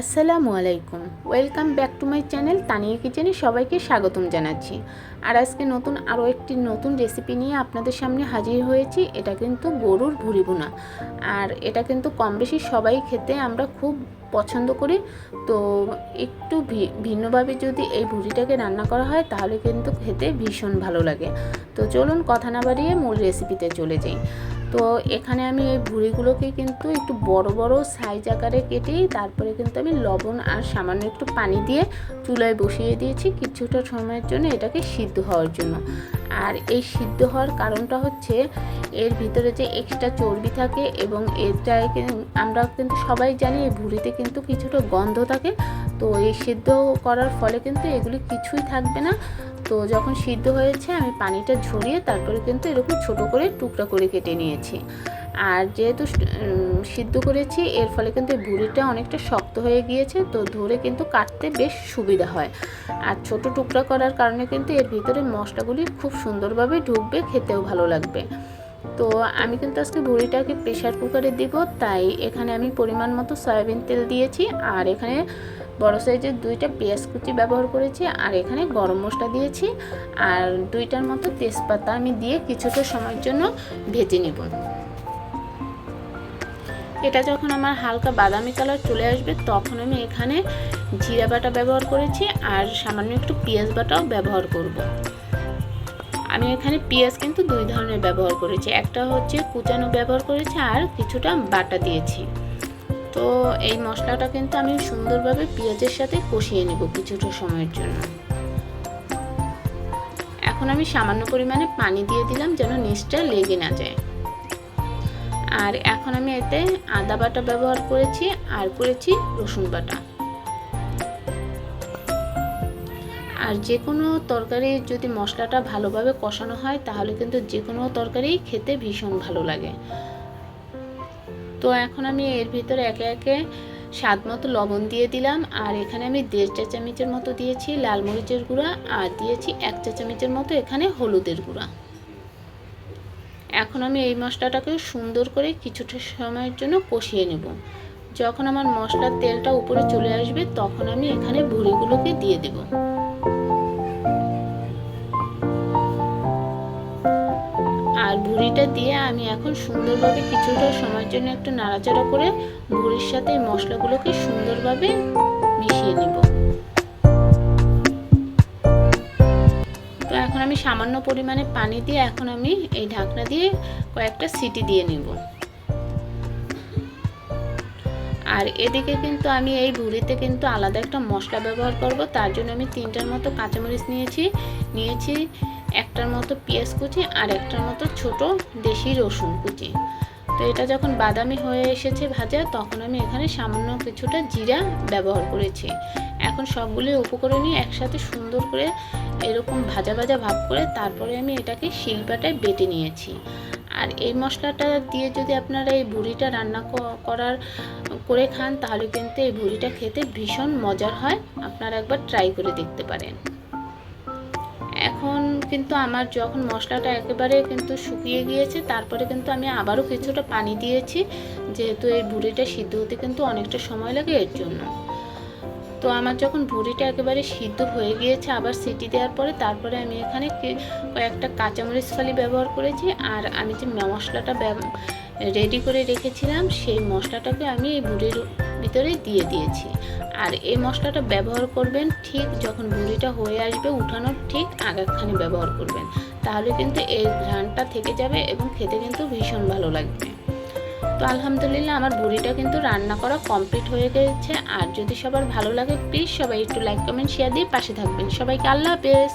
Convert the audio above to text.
আসসালামু আলাইকুম। Welcome back to my channel Tania কিচেনে সবাইকে স্বাগতম জানাচ্ছি। আর আজকে নতুন আরও একটি নতুন রেসিপি নিয়ে আপনাদের সামনে হাজির হয়েছি, এটা কিন্তু গরুর ভুড়ি বোনা আর এটা কিন্তু কম বেশি সবাই খেতে আমরা খুব পছন্দ করি। তো একটু ভিন্নভাবে যদি এই ভুড়িটাকে রান্না করা হয়, তাহলে কিন্তু খেতে ভীষণ ভালো লাগে। তো চলুন কথা না বাড়িয়ে মূল রেসিপিতে চলে যাই। তো এখানে আমি এই ভুড়িগুলোকে কিন্তু একটু বড় বড় সাইজ আকারে কেটেই তারপরে কিন্তু আমি লবণ আর সামান্য একটু পানি দিয়ে চুলায় বসিয়ে দিয়েছি কিছুটা সময়ের জন্য এটাকে সিদ্ধ হওয়ার জন্য। আর এই সিদ্ধ হওয়ার কারণটা হচ্ছে এর ভিতরে যে এক্সট্রা চর্বি থাকে এবং এটা আমরা কিন্তু সবাই জানি এই ভুড়িতে কিন্তু কিছুটা গন্ধ থাকে তো এই সিদ্ধ করার ফলে কিন্তু এগুলি কিছুই থাকবে না। তো যখন সিদ্ধ হয়েছে, আমি পানিটা ঝরিয়ে তারপরে কিন্তু এরকম ছোট করে টুকরা করে কেটে নিয়েছি। আর যেহেতু সিদ্ধ করেছি, এর ফলে কিন্তু ভুড়িটা অনেকটা শক্ত হয়ে গিয়েছে, তো ধরে কিন্তু কাটতে বেশ সুবিধা হয়। আর ছোট টুকরা করার কারণে কিন্তু এর ভিতরে মশলাগুলি খুব সুন্দরভাবে ঢুকবে, খেতেও ভালো লাগবে। তো আমি কিন্তু আজকে ভুড়িটাকে প্রেশার কুকারে দিব, তাই এখানে আমি পরিমাণ মতো সয়াবিন তেল দিয়েছি, আর এখানে বড় সাইজের দুইটা পেঁয়াজ কুচি ব্যবহার করেছি, আর এখানে গরম মশলা দিয়েছি, আর দুইটার মতো তেজপাতা আমি দিয়ে কিছুটা সময়ের জন্য ভেজে নেব এটা যখন আমার হালকা বাদামি কালার চলে আসবে, তখন আমি এখানে জিরা বাটা ব্যবহার করেছি, আর সামান্য একটু পেঁয়াজ বাটাও ব্যবহার করব। আমি এখানে পেঁয়াজ কিন্তু দুই ব্যবহার করেছি। একটা হচ্ছে কুচানো ব্যবহার করেছি আর কিছুটা বাটা দিয়েছি। তো এই মশলাটা কিন্তু আমি সুন্দরভাবে পেঁয়াজের সাথে কষিয়ে নেব কিছুটা সময়ের জন্য। এখন আমি সামান্য পরিমাণে পানি দিয়ে দিলাম যেন নিচটা লেগে না যায়। আর এখন আমি এতে আদা বাটা ব্যবহার করেছি, আর করেছি রসুন বাটা। আর যে কোনো তরকারি যদি মশলাটা ভালোভাবে কষানো হয়, তাহলে কিন্তু যে কোনো তরকারি খেতে ভীষণ ভালো লাগে। তো এখন আমি এর ভিতরে একে একে স্বাদ মতো লবণ দিয়ে দিলাম, আর এখানে আমি দেড় চা চামচের মতো দিয়েছি লাল মরিচের গুঁড়া, আর দিয়েছি এক চা চামচের মতো এখানে হলুদের গুঁড়া। এখন আমি এই মশলাটাকে সুন্দর করে কিছুটা সময়ের জন্য কষিয়ে নেব। যখন আমার মশলার তেলটা উপরে চলে আসবে, তখন আমি এখানে ভুড়িগুলোকে দিয়ে দেব। আর দিয়ে আমি এখন সুন্দরভাবে কিছুটা সময়ের জন্য একটু নাড়াচাড়া করে ভুড়ির সাথে মশলাগুলোকে সুন্দরভাবে মিশিয়ে নেব। তো এখন আমি সামান্য পরিমাণে পানি দিয়ে এখন আমি এই ঢাকনা দিয়ে কয়েকটা সিটি দিয়ে নেব। আর এদিকে কিন্তু আমি এই ভুড়িতে কিন্তু আলাদা একটা মশলা ব্যবহার করব, তার জন্য আমি তিনটার মতো কাঁচামরিচ নিয়েছি নিয়েছি। একটার মতো পেঁয়াজ কুচি আর একটার মতো ছোট দেশি রসুন কুচি। তো এটা যখন বাদামি হয়ে এসেছে ভাজা, তখন আমি এখানে সামান্য কিছুটা জিরা ব্যবহার করেছি। এখন সবগুলি উপকরণই একসাথে সুন্দর করে এরকম ভাজা ভাজা ভাব করে তারপরে আমি এটাকে শিলপাটায় বেটে নিয়েছি। আর এই মশলাটা দিয়ে যদি আপনারা এই ভুড়িটা রান্না করার, করে খান, তাহলে কিন্তু এই ভুড়িটা খেতে ভীষণ মজার হয়। আপনারা একবার ট্রাই করে দেখতে পারেন। এখন কিন্তু আমার যখন মশলাটা একেবারে কিন্তু শুকিয়ে গিয়েছে, তারপরে কিন্তু আমি আবারও কিছুটা পানি দিয়েছি, যেহেতু এই ভুড়িটা সিদ্ধ হতে কিন্তু অনেকটা সময় লাগে এর জন্য। তো আমার যখন ভুড়িটা একেবারে সিদ্ধ হয়ে গিয়েছে আবার সিটি দেওয়ার পরে, তারপরে আমি এখানে কয়েকটা কাঁচামরিচ ফালি ব্যবহার করেছি, আর আমি যে মশলাটা রেডি করে রেখেছিলাম, সেই মশলাটাকে আমি এই ভুড়ির ভিতরে দিয়ে দিয়েছি। আর এই মশলাটা ব্যবহার করবেন ঠিক যখন ভুড়িটা হয়ে আসবে উঠানোর ঠিক আগেখানে ব্যবহার করবেন। তাহলে কিন্তু এর ঘ্রাণটা থেকে যাবে এবং খেতে কিন্তু ভীষণ ভালো লাগবে। তো আলহামদুলিল্লাহ আমার বুড়িটা কিন্তু রান্না করা কমপ্লিট হয়ে গেছে। আর যদি সবার ভালো লাগে প্লিজ সবাই একটু লাইক কমেন্ট শেয়ার দিয়ে পাশে থাকবেন। সবাইকে আল্লাহ হাফেজ।